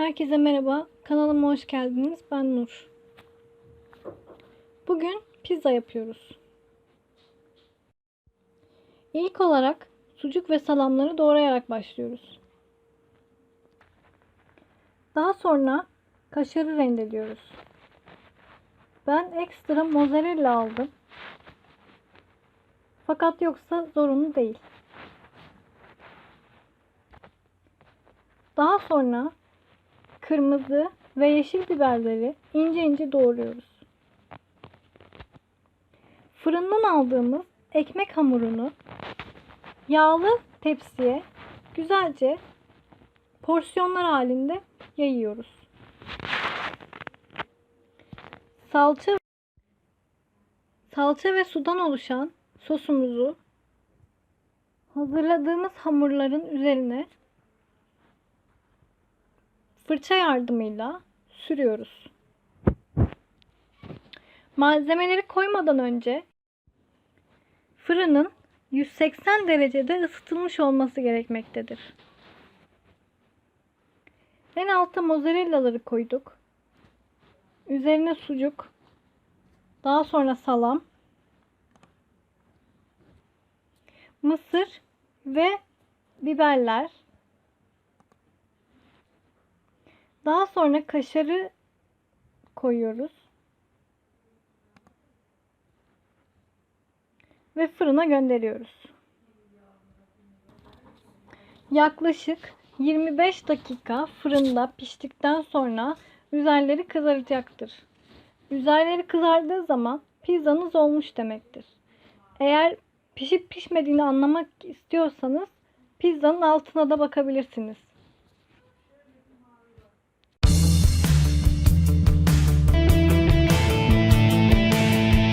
Herkese merhaba. Kanalıma hoş geldiniz. Ben Nur. Bugün pizza yapıyoruz. İlk olarak sucuk ve salamları doğrayarak başlıyoruz. Daha sonra kaşarı rendeliyoruz. Ben ekstra mozzarella aldım. Fakat yoksa zorunlu değil. Daha sonra kırmızı ve yeşil biberleri ince ince doğruyoruz. Fırından aldığımız ekmek hamurunu yağlı tepsiye güzelce porsiyonlar halinde yayıyoruz. Salça salça ve sudan oluşan sosumuzu hazırladığımız hamurların üzerine fırça yardımıyla sürüyoruz. Malzemeleri koymadan önce fırının 180 derecede ısıtılmış olması gerekmektedir. En alta mozzarellaları koyduk. Üzerine sucuk, daha sonra salam, mısır ve biberler Daha sonra kaşarı koyuyoruz. Ve fırına gönderiyoruz. Yaklaşık 25 dakika fırında piştikten sonra üzerleri kızaracaktır. Üzerleri kızardığı zaman pizzanız olmuş demektir. Eğer pişip pişmediğini anlamak istiyorsanız pizzanın altına da bakabilirsiniz.